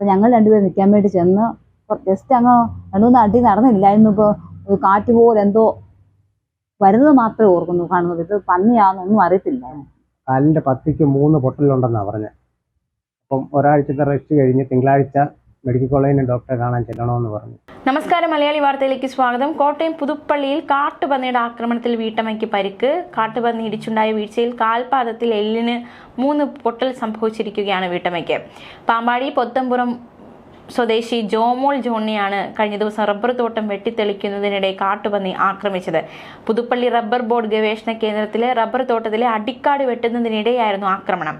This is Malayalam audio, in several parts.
അപ്പോൾ ഞങ്ങൾ രണ്ടുപേരും നിൽക്കാൻ വേണ്ടി ചെന്ന് ജസ്റ്റ് അങ്ങ് രണ്ടു മൂന്ന് അടി നടന്നില്ലായിരുന്നു. ഇപ്പോൾ ഒരു കാറ്റ് പോലെ എന്തോ വരുന്നത് മാത്രമേ ഓർക്കുന്നു കാണുന്നത്. ഇത് പന്നിയാണെന്നൊന്നും അറിയത്തില്ല. കാലിന്റെ പത്തിക്ക് മൂന്ന് പൊട്ടലുണ്ടെന്നാണ് പറഞ്ഞത് അപ്പം ഒരാഴ്ചത്തെ റെസ്റ്റ് കഴിഞ്ഞ് തിങ്കളാഴ്ച മെഡിക്കൽ കോളേജിന് ഡോക്ടറെ കാണാൻ ചെല്ലണമെന്ന് പറഞ്ഞു. നമസ്കാരം. മലയാളി വാർത്തയിലേക്ക് സ്വാഗതം. കോട്ടയം പുതുപ്പള്ളിയിൽ കാട്ടുപന്നിയുടെ ആക്രമണത്തിൽ വീട്ടമ്മയ്ക്ക് പരിക്ക്. കാട്ടുപന്നി ഇടിച്ചുണ്ടായ വീഴ്ചയിൽ കാൽപാദത്തിൽ എല്ലിന് മൂന്ന് പൊട്ടൽ സംഭവിച്ചിരിക്കുകയാണ് വീട്ടമ്മയ്ക്ക്. പാമ്പാടി പൊത്തമ്പുറം സ്വദേശി ജോമോൾ ജോണിയാണ് കഴിഞ്ഞ ദിവസം റബ്ബർ തോട്ടം വെട്ടിത്തെളിക്കുന്നതിനിടെ കാട്ടുപന്നി ആക്രമിച്ചത്. പുതുപ്പള്ളി റബ്ബർ ബോർഡ് ഗവേഷണ കേന്ദ്രത്തിലെ റബ്ബർ തോട്ടത്തിലെ അടിക്കാട് വെട്ടുന്നതിനിടെയായിരുന്നു ആക്രമണം.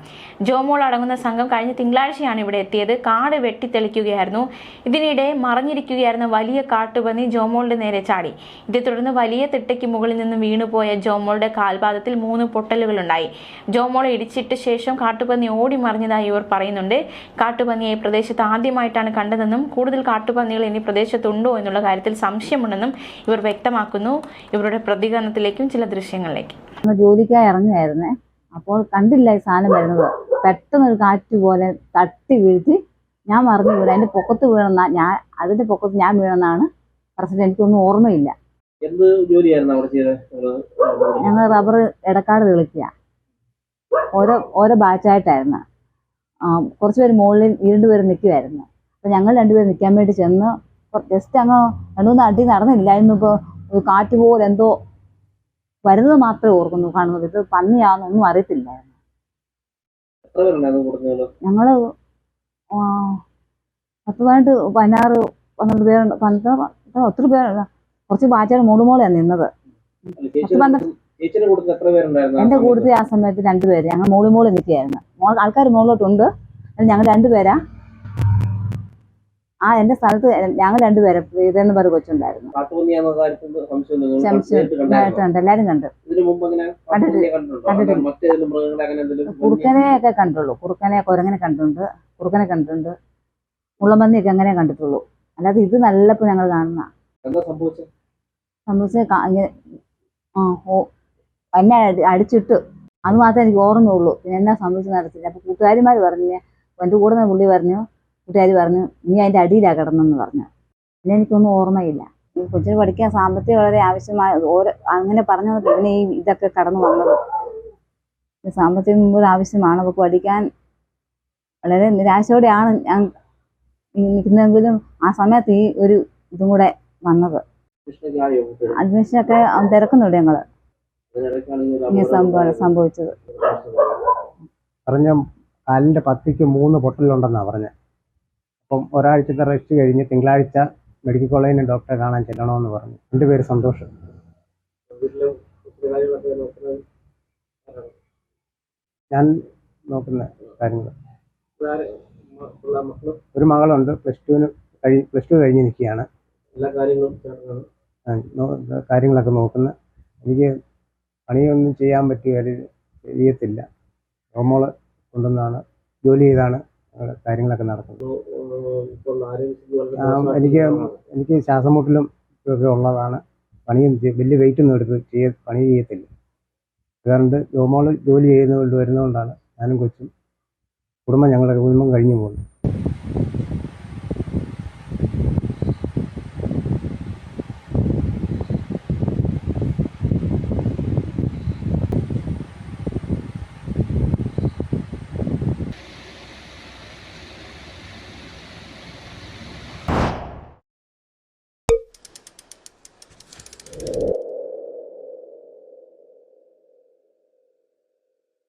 ജോമോൾ അടങ്ങുന്ന സംഘം കഴിഞ്ഞ തിങ്കളാഴ്ചയാണ് ഇവിടെ എത്തിയത്. കാട് വെട്ടിത്തെളിക്കുകയായിരുന്നു. ഇതിനിടെ മറഞ്ഞിരിക്കുകയായിരുന്ന വലിയ കാട്ടുപന്നി ജോമോളുടെ നേരെ ചാടി. ഇതേ തുടർന്ന് വലിയ തിട്ടയ്ക്ക് മുകളിൽ നിന്ന് വീണുപോയ ജോമോളുടെ കാൽപാദത്തിൽ മൂന്ന് പൊട്ടലുകളുണ്ടായി. ജോമോൾ ഇടിച്ചിട്ട് ശേഷം കാട്ടുപന്നി ഓടി മറിഞ്ഞതായി ഇവർ പറയുന്നുണ്ട്. കാട്ടുപന്നിയെ പ്രദേശത്ത് ആദ്യമായിട്ടാണ് കണ്ടതെന്നും കൂടുതൽ കാട്ടുപന്നികൾ ഇനി പ്രദേശത്തുണ്ടോ എന്നുള്ള കാര്യത്തിൽ സംശയമുണ്ടെന്നും ഇവർ വ്യക്തമാക്കുന്നു. ഇവരുടെ പ്രതികരണത്തിലേക്കും ചില ദൃശ്യങ്ങളിലേക്കും. ജോലിക്കായി ഇറങ്ങുമായിരുന്നേ അപ്പോൾ കണ്ടില്ല ഈ സാധനം വരുന്നത്. പെട്ടെന്നൊരു കാറ്റ് പോലെ തട്ടി വീഴ്ത്തി ഞാൻ മറിഞ്ഞു വീണ. അതിന്റെ പൊക്കത്ത് വീണെന്ന ഞാൻ അതിന്റെ പൊക്കത്ത് ഞാൻ വീണെന്നാണ് പ്രശ്നം എനിക്കൊന്നും ഓർമ്മയില്ല. എന്ത് ജോലിയായിരുന്നു അവിടെ ചെയ്തത്? ഞങ്ങൾ റബ്ബർ ഇടക്കാട് തെളിക്കുക. ഓരോ ഓരോ ബാച്ചായിട്ടായിരുന്നു. കുറച്ചുപേര് കുറച്ച് പേര് മുകളിൽ ഇരുണ്ടുപേരും പേര് നിൽക്കുമായിരുന്നു അപ്പോൾ ഞങ്ങൾ രണ്ടുപേരും നിൽക്കാൻ വേണ്ടി ചെന്ന് ജസ്റ്റ് അങ്ങ് രണ്ടു മൂന്ന് അടി നടന്നില്ലായിരുന്നു. ഇപ്പോൾ ഒരു കാറ്റ് പോലെ എന്തോ വരുന്നത് മാത്രമേ ഓർക്കുന്നു കാണുന്നത്. ഇത് പന്നിയാണെന്നൊന്നും അറിയത്തില്ലായിരുന്നു. ഞങ്ങൾ പത്ത് പതിനെട്ട് പതിനാറ് പന്ത്രണ്ട് പേരുണ്ട് പന്ത്രണ്ട് ഒത്തിരി പേരുണ്ട് കുറച്ച് ബാച്ചുകൾ മൂടുമോളെയാണ് നിന്നത്. എന്റെ പന്ത്രണ്ട്. കൂട്ടത്തിൽ ആ സമയത്ത്? കൂടുതൽ ആ സമയത്ത് രണ്ടുപേര് ഞങ്ങൾ മോളി മോളി നിൽക്കുകയായിരുന്നു. മോൾ ആൾക്കാർ മുകളിലോട്ടുണ്ട് ഞങ്ങൾ രണ്ടുപേരാ ആ എന്റെ സ്ഥലത്ത് ഞങ്ങൾ രണ്ടുപേരെ ഇതെന്ന് പറഞ്ഞ കൊച്ചുണ്ടായിരുന്നു. എല്ലാരും കണ്ടു. കുറുക്കനെ ഒക്കെ കണ്ടുള്ളൂ. കുറുക്കനെ കുരങ്ങനെ കണ്ടിട്ടുണ്ട്. കുറുക്കനെ കണ്ടിട്ടുണ്ട്. മുള്ളമ്പന്നിയൊക്കെ അങ്ങനെ കണ്ടിട്ടുള്ളൂ. അല്ലാതെ ഇത് നല്ലപ്പോ ഞങ്ങൾ കാണുന്ന. സംഭവിച്ചത് ആ ഓ എന്നെ അടിച്ചിട്ട്. അത് മാത്രമേ എനിക്ക് ഓർമ്മയുള്ളൂ. പിന്നെ എന്നാ സംഭവിച്ചെന്ന് അറിയത്തില്ല. അപ്പൊ കൂട്ടുകാരിമാർ പറഞ്ഞു എന്റെ കൂടെ നിന്ന് പുള്ളി പറഞ്ഞു കൂട്ടുകാരി പറഞ്ഞു നീ അതിന്റെ അടിയിലാണ് കിടന്നെന്ന് പറഞ്ഞു. പിന്നെ എനിക്കൊന്നും ഓർമ്മയില്ല. കൊച്ചിന് പഠിക്കാൻ സാമ്പത്തികം വളരെ ആവശ്യമായ ഓരോ അങ്ങനെ പറഞ്ഞു വന്നപ്പോൾ പിന്നെ ഈ ഇതൊക്കെ കടന്നു വന്നത്. സാമ്പത്തികം മുമ്പ് ആവശ്യമാണ്. അപ്പോൾ പഠിക്കാൻ വളരെ നിരാശയോടെയാണ് ഞാൻ നിൽക്കുന്നെങ്കിലും ആ സമയത്ത് ഈ ഒരു ഇതും കൂടെ വന്നത്. അഡ്മിഷനൊക്കെ തിരക്കുന്നുണ്ട് ഞങ്ങൾ. സംഭവം സംഭവിച്ചത്. പറഞ്ഞ കാലിന്റെ പത്തിക്ക് മൂന്ന് പൊട്ടലുണ്ടെന്നാ പറഞ്ഞത് അപ്പം ഒരാഴ്ചത്തെ റെസ്റ്റ് കഴിഞ്ഞ് തിങ്കളാഴ്ച മെഡിക്കൽ കോളേജിന് ഡോക്ടറെ കാണാൻ ചെല്ലണമെന്ന് പറഞ്ഞു. എന്റെ പേര് സന്തോഷ്. ഞാൻ നോക്കുന്ന കാര്യങ്ങൾ ഒരു മകളുണ്ട്. പ്ലസ് ടുവിന് കഴി പ്ലസ് ടു കഴിഞ്ഞ് നിൽക്കുകയാണ്. എല്ലാ കാര്യങ്ങളും കാര്യങ്ങളൊക്കെ നോക്കുന്ന. എനിക്ക് പണിയൊന്നും ചെയ്യാൻ പറ്റിയ ചെയ്യത്തില്ല. റോമോൾ കൊണ്ടുവന്നാണ്. ജോലി ചെയ്താണ്. കാര്യങ്ങളൊക്കെ നടക്കുന്നത് എനിക്ക് എനിക്ക് ശ്വാസം മുട്ടലും ഒക്കെ ഉള്ളതാണ്. പണിയും വലിയ വെയിറ്റ് ഒന്നും എടുത്ത് ചെയ്യ പണി ചെയ്യത്തില്ല. അതുകൊണ്ട് ജോമോൾ ജോലി ചെയ്യുന്നതുകൊണ്ട് വരുന്നതുകൊണ്ടാണ് ഞാനും കൊച്ചും കുടുംബം ഞങ്ങളുടെ കുടുംബം കഴിഞ്ഞു പോകുന്നത്. you